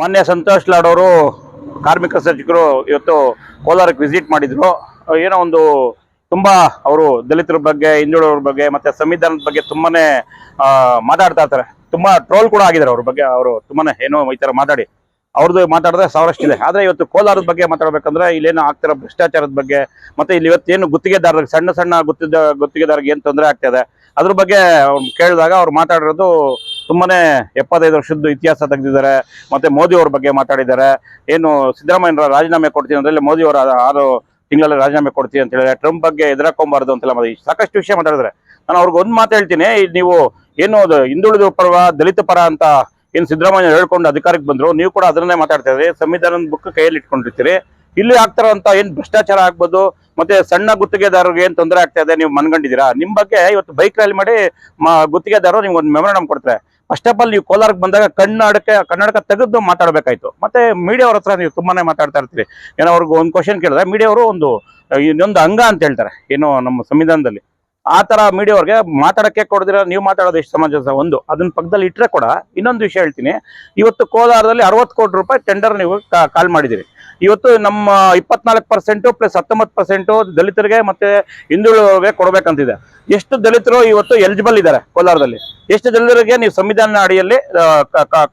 ಮಾನ್ಯ ಸಂತೋಷ್ ಲಾಡ್ ಅವರು ಕಾರ್ಮಿಕ ಸಚಿವರು ಇವತ್ತು ಕೋಲಾರಕ್ಕೆ ವಿಸಿಟ್ ಮಾಡಿದ್ರು. ಏನೋ ಒಂದು ತುಂಬಾ ಅವರು ದಲಿತರ ಬಗ್ಗೆ, ಹಿಂದುಳಿದವ್ರ ಬಗ್ಗೆ ಮತ್ತೆ ಸಂವಿಧಾನದ ಬಗ್ಗೆ ತುಂಬಾನೇ ಮಾತಾಡ್ತಾ ಇರ್ತಾರೆ ತುಂಬಾ ಟ್ರೋಲ್ ಕೂಡ ಆಗಿದ್ದಾರೆ ಅವ್ರ ಬಗ್ಗೆ. ಅವರು ತುಂಬಾನೇ ಏನೋ ಈ ತರ ಮಾತಾಡಿ. ಅವ್ರದ್ದು ಮಾತಾಡಿದ್ರೆ ಸಾವಿರಷ್ಟಿದೆ ಆದ್ರೆ ಇವತ್ತು ಕೋಲಾರದ ಬಗ್ಗೆ ಮಾತಾಡ್ಬೇಕಂದ್ರೆ ಏನೋ ಆಗ್ತಿರೋ ಭ್ರಷ್ಟಾಚಾರದ ಬಗ್ಗೆ, ಮತ್ತೆ ಇಲ್ಲಿ ಇವತ್ತೇನು ಗುತ್ತಿಗೆದಾರರಿಗೆ, ಸಣ್ಣ ಸಣ್ಣ ಗುತ್ತಿದ, ಗುತ್ತಿಗೆದಾರರಿಗೆ ಏನು ತೊಂದರೆ ಇದೆ, ಅದ್ರ ಬಗ್ಗೆ ಕೇಳಿದಾಗ ಅವ್ರು ಮಾತಾಡಿರೋದು ತುಂಬಾನೇ ಎಪ್ಪತ್ತೈದು ವರ್ಷದ್ದು ಇತಿಹಾಸ ತೆಗೆದಿದ್ದಾರೆ. ಮತ್ತೆ ಮೋದಿ ಅವ್ರ ಬಗ್ಗೆ ಮಾತಾಡಿದ್ದಾರೆ. ಏನು ಸಿದ್ದರಾಮಯ್ಯ ರಾಜೀನಾಮೆ ಕೊಡ್ತೀನಿ ಅಂದ್ರೆ ಮೋದಿ ಅವರ ಆರು ತಿಂಗಳಲ್ಲಿ ರಾಜೀನಾಮೆ ಕೊಡ್ತೀನಿ ಅಂತ ಹೇಳಿದ್ರೆ ಟ್ರಂಪ್ ಬಗ್ಗೆ ಎದುರಾಕೊಂಬಾರ್ದು ಅಂತೆಲ್ಲ ಸಾಕಷ್ಟು ವಿಷಯ ಮಾತಾಡಿದ್ರೆ ನಾನು ಅವ್ರಿಗೆ ಒಂದು ಮಾತು ಹೇಳ್ತೀನಿ. ನೀವು ಏನು ಹಿಂದುಳಿದ ಪರ್ವ ದಲಿತ ಪರ ಅಂತ ಏನು ಸಿದ್ದರಾಮಯ್ಯ ಹೇಳ್ಕೊಂಡು ಅಧಿಕಾರಕ್ಕೆ ಬಂದರು, ನೀವು ಕೂಡ ಅದನ್ನೇ ಮಾತಾಡ್ತಾ ಇದ್ರಿ ಸಂವಿಧಾನದ ಬುಕ್ ಕೈಯಲ್ಲಿ ಇಟ್ಕೊಂಡಿರ್ತೀರಿ. ಇಲ್ಲಿ ಆಗ್ತಾರಂತ ಏನ್ ಭ್ರಷ್ಟಾಚಾರ ಆಗ್ಬೋದು, ಮತ್ತೆ ಸಣ್ಣ ಗುತ್ತಿಗೆದಾರರಿಗೆ ಏನ್ ತೊಂದರೆ ಆಗ್ತಾ ಇದೆ, ನೀವು ಮನ್ಕೊಂಡಿದ್ದೀರಾ ನಿಮ್ ಬಗ್ಗೆ ಇವತ್ತು ಬೈಕ್ ರ್ಯಾಲಿ ಮಾಡಿ ಗುತ್ತಿಗೆದಾರರು ನಿಮ್ಗೆ ಒಂದು ಮೆಮೊರಾಂಡಮ್ ಕೊಡ್ತಾರೆ. ಫಸ್ಟ್ ಆಫ್ ಆಲ್ ನೀವು ಕೋಲಾರಕ್ಕೆ ಬಂದಾಗ ಕನ್ನಡಕ್ಕೆ, ಕನ್ನಡಕ ತೆಗೆದು ಮಾತಾಡಬೇಕಾಯ್ತು. ಮತ್ತೆ ಮೀಡಿಯಾ ಅವ್ರ ಹತ್ರ ನೀವು ತುಂಬಾನೇ ಮಾತಾಡ್ತಾ ಇರ್ತೀರಿ. ಏನೋ ಅವ್ರಿಗೆ ಒಂದು ಕ್ವಶನ್ ಕೇಳಿದ್ರೆ ಮೀಡಿಯಾ ಅವರು ಒಂದು, ಇನ್ನೊಂದು ಅಂಗ ಅಂತ ಹೇಳ್ತಾರೆ. ಏನು ನಮ್ಮ ಸಂವಿಧಾನದಲ್ಲಿ. ಆ ಥರ ಮೀಡಿಯಾ ಅವ್ರಿಗೆ ಮಾತಾಡಕ್ಕೆ ಕೊಡದಿರ, ನೀವು ಮಾತಾಡೋದು ಎಷ್ಟು ಸಮಾಜ ಒಂದು. ಅದನ್ನ ಪಕ್ಕದಲ್ಲಿ ಇಟ್ಟರೆ ಕೂಡ ಇನ್ನೊಂದು ವಿಷಯ ಹೇಳ್ತೀನಿ. ಇವತ್ತು ಕೋಲಾರದಲ್ಲಿ ಅರವತ್ತು ಕೋಟಿ ರೂಪಾಯಿ ಟೆಂಡರ್ ನೀವು ಕಾಲ್ ಮಾಡಿದಿರಿ ಇವತ್ತು ನಮ್ಮ ಇಪ್ಪತ್ನಾಲ್ಕು ಪರ್ಸೆಂಟು ಪ್ಲಸ್ ಹತ್ತೊಂಬತ್ತು ಪರ್ಸೆಂಟು ದಲಿತರಿಗೆ ಮತ್ತೆ ಹಿಂದುಳಿಗೆ ಕೊಡಬೇಕಂತಿದೆ. ಎಷ್ಟು ದಲಿತರು ಇವತ್ತು ಎಲಿಜಿಬಲ್ ಇದ್ದಾರೆ ಕೋಲಾರದಲ್ಲಿ? ಎಷ್ಟು ದಲಿತರಿಗೆ ನೀವು ಸಂವಿಧಾನ ಅಡಿಯಲ್ಲಿ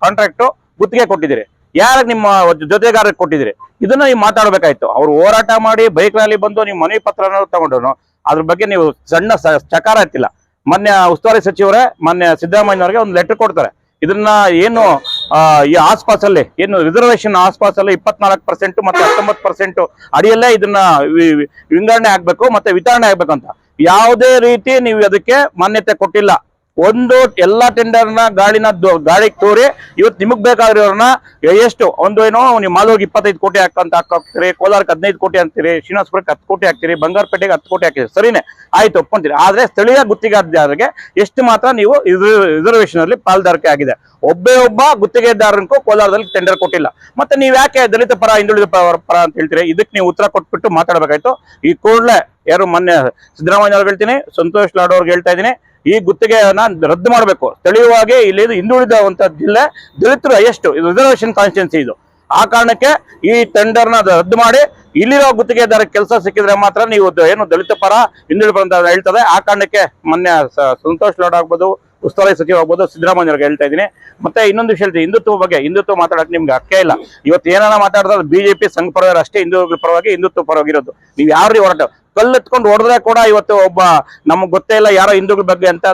ಕಾಂಟ್ರಾಕ್ಟ್ ಗುತ್ತಿಗೆ ಕೊಟ್ಟಿದ್ದೀರಿ? ಯಾರಿಗೆ ನಿಮ್ಮ ಜೊತೆಗಾರರಿಗೆ ಕೊಟ್ಟಿದ್ದೀರಿ? ಇದನ್ನ ನೀವು ಮಾತಾಡ್ಬೇಕಾಯ್ತು. ಅವ್ರು ಹೋರಾಟ ಮಾಡಿ ಬೈಕ್ ರ್ಯಾಲಿ ಬಂದು ನೀವು ಮನವಿ ಪತ್ರನ ತಗೊಂಡ್ರು. ಅದ್ರ ಬಗ್ಗೆ ನೀವು ಸಣ್ಣ ಚಕಾರ ಎತ್ತಿಲ್ಲ ಮೊನ್ನೆ ಉಸ್ತುವಾರಿ ಸಚಿವರೇ ಮೊನ್ನೆ ಸಿದ್ದರಾಮಯ್ಯನವರಿಗೆ ಒಂದು ಲೆಟರ್ ಕೊಡ್ತಾರೆ. ಇದನ್ನ ಏನು ಈ ಆಸ್ಪಾಸಲ್ಲಿ ಏನು ರಿಸರ್ವೇಶನ್ ಆಸ್ಪಾಸಲ್ಲಿ ಇಪ್ಪತ್ನಾಲ್ಕು ಪರ್ಸೆಂಟ್ ಮತ್ತೆ ಹತ್ತೊಂಬತ್ತು ಪರ್ಸೆಂಟ್ ಅಡಿಯಲ್ಲೇ ಇದನ್ನ ವಿಂಗಡಣೆ ಆಗ್ಬೇಕು ಮತ್ತೆ ವಿತರಣೆ ಆಗ್ಬೇಕಂತ. ಯಾವುದೇ ರೀತಿ ನೀವು ಅದಕ್ಕೆ ಮಾನ್ಯತೆ ಕೊಟ್ಟಿಲ್ಲ. ಒಂದು ಎಲ್ಲಾ ಟೆಂಡರ್ನ ಗಾಳಿನ ಗಾಳಿಗೆ ತೋರಿ ಇವತ್ತು ನಿಮಗ್ ಬೇಕಾಗಿರೋರ್ನ ಎಷ್ಟು ಒಂದು ಏನೋ ನೀವು ಮಾಲೋಗಿ ಇಪ್ಪತ್ತೈದು ಕೋಟಿ ಹಾಕಂತ ಹಾಕ್ತೀರಿ, ಕೋಲಾರಕ್ಕೆ ಹದಿನೈದು ಕೋಟಿ ಅಂತೀರಿ, ಶ್ರೀನಿವಾಸಪುರಕ್ಕೆ ಹತ್ತು ಕೋಟಿ ಹಾಕ್ತೀರಿ, ಬಂಗಾರಪೇಟೆಗೆ ಹತ್ತು ಕೋಟಿ ಹಾಕ್ತೀರಿ, ಸರಿನೇ? ಆಯ್ತು, ಒಪ್ಕೊಂತೀರಿ. ಆದ್ರೆ ಸ್ಥಳೀಯ ಗುತ್ತಿಗೆದಾರರಿಗೆ ಎಷ್ಟು ಮಾತ್ರ ನೀವು ರಿಸರ್ವೇಶನ್ ಅಲ್ಲಿ ಪಾಲ್ದಾರಿಕೆ ಆಗಿದೆ. ಒಬ್ಬೇ ಒಬ್ಬ ಗುತ್ತಿಗೆದಾರನಿಗೂ ಕೋಲಾರದಲ್ಲಿ ಟೆಂಡರ್ ಕೊಟ್ಟಿಲ್ಲ. ಮತ್ತೆ ನೀವು ಯಾಕೆ ದಲಿತ ಪರ, ಹಿಂದುಳಿದ ಪರ ಪರ ಅಂತ ಹೇಳ್ತೀರಿ? ಇದಕ್ಕೆ ನೀವು ಉತ್ತರ ಕೊಟ್ಬಿಟ್ಟು ಮಾತಾಡಬೇಕಾಯ್ತು. ಈ ಕೂಡಲೇ ಯಾರು ಮೊನ್ನೆ ಸಿದ್ದರಾಮಯ್ಯ ಅವ್ರಿಗೆ ಹೇಳ್ತೀನಿ, ಸಂತೋಷ್ ಲಾಡ್ ಅವ್ರಿಗೆ ಹೇಳ್ತಾ ಇದ್ದೀನಿ. ಈ ಗುತ್ತಿಗೆಯನ್ನ ರದ್ದು ಮಾಡಬೇಕು. ಸ್ಥಳೀಯವಾಗಿ ಇಲ್ಲಿ ಹಿಂದುಳಿದಂತ ಜಿಲ್ಲೆ, ದಲಿತರು ಎಷ್ಟು ರಿಸರ್ವೇಶನ್ ಕಾನ್ಸ್ಟಿಟ್ಯೂನ್ಸಿ ಇದು. ಆ ಕಾರಣಕ್ಕೆ ಈ ಟೆಂಡರ್ನ ರದ್ದು ಮಾಡಿ, ಇಲ್ಲಿರೋ ಗುತ್ತಿಗೆದಾರ ಕೆಲಸ ಸಿಕ್ಕಿದ್ರೆ ಮಾತ್ರ ನೀವು ಏನು ದಲಿತ ಪರ ಹಿಂದುಳಿದ ಹೇಳ್ತದೆ. ಆ ಕಾರಣಕ್ಕೆ ಮೊನ್ನೆ ಸಂತೋಷ್ ಲಾಡ್ ಆಗ್ಬೋದು, ಉಸ್ತುವಾರಿ ಸಚಿವ ಆಗ್ಬೋದು, ಸಿದ್ದರಾಮಯ್ಯ ಅವ್ರಿಗೆ ಹೇಳ್ತಾ ಇದ್ದೀನಿ. ಮತ್ತೆ ಇನ್ನೊಂದು ವಿಷಯ ಹೇಳ್ತೀನಿ. ಹಿಂದುತ್ವ ಬಗ್ಗೆ, ಹಿಂದುತ್ವ ಮಾತಾಡಕ್ಕೆ ನಿಮ್ಗೆ ಅಕ್ಕ ಇಲ್ಲ. ಇವತ್ತು ಏನಾರ ಮಾತಾಡಿದ್ರೆ ಬಿಜೆಪಿ ಸಂಘ ಪರವಾಗಿ ಅಷ್ಟೇ ಹಿಂದೂಗಳ ಪರವಾಗಿ ಹಿಂದುತ್ವ ಪರವಾಗಿರೋದು ನೀವು ಯಾರು ಹೋರಾಟ? ಕಲ್ಲೆತ್ಕೊಂಡು ಹೊಡೆದ್ರೆ ಕೂಡ ಇವತ್ತು ಒಬ್ಬ ನಮ್ಗೆ ಗೊತ್ತೇ ಇಲ್ಲ ಯಾರೋ ಹಿಂದೂಗಳ ಬಗ್ಗೆ ಅಂತ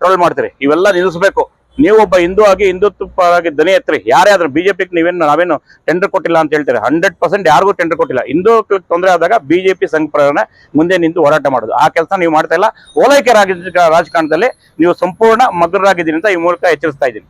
ಟ್ರೋಲ್ ಮಾಡ್ತೀರಿ. ಇವೆಲ್ಲ ನಿಲ್ಲಿಸ್ಬೇಕು. ನೀವು ಒಬ್ಬ ಹಿಂದೂ ಆಗಿ ಹಿಂದುತ್ವ ಪರವಾಗಿ ದನಿ ಎತ್ತರಿ. ಯಾರೇ ಆದ್ರೂ ಬಿಜೆಪಿಗೆ ನೀವೇನು ನಾವೇನು ಟೆಂಡರ್ ಕೊಟ್ಟಿಲ್ಲ ಅಂತ ಹೇಳ್ತಾರೆ. ಹಂಡ್ರೆಡ್ ಪರ್ಸೆಂಟ್ ಯಾರಿಗೂ ಟೆಂಡರ್ ಕೊಟ್ಟಿಲ್ಲ. ಹಿಂದೂ ತೊಂದರೆ ಆದಾಗ ಬಿಜೆಪಿ ಸಂಘ ಪ್ರಕರಣ ಮುಂದೆ ನಿಂತು ಹೋರಾಟ ಮಾಡೋದು. ಆ ಕೆಲಸ ನೀವು ಮಾಡ್ತಾ ಇಲ್ಲ. ಓಲೈಕೆ ರಾಜ ರಾಜಕಾರಣದಲ್ಲಿ ನೀವು ಸಂಪೂರ್ಣ ಮಗ್ನರಾಗಿದ್ದೀರಿ ಅಂತ ಈ ಮೂಲಕ ಎಚ್ಚರಿಸ್ತಾ ಇದ್ದೀನಿ.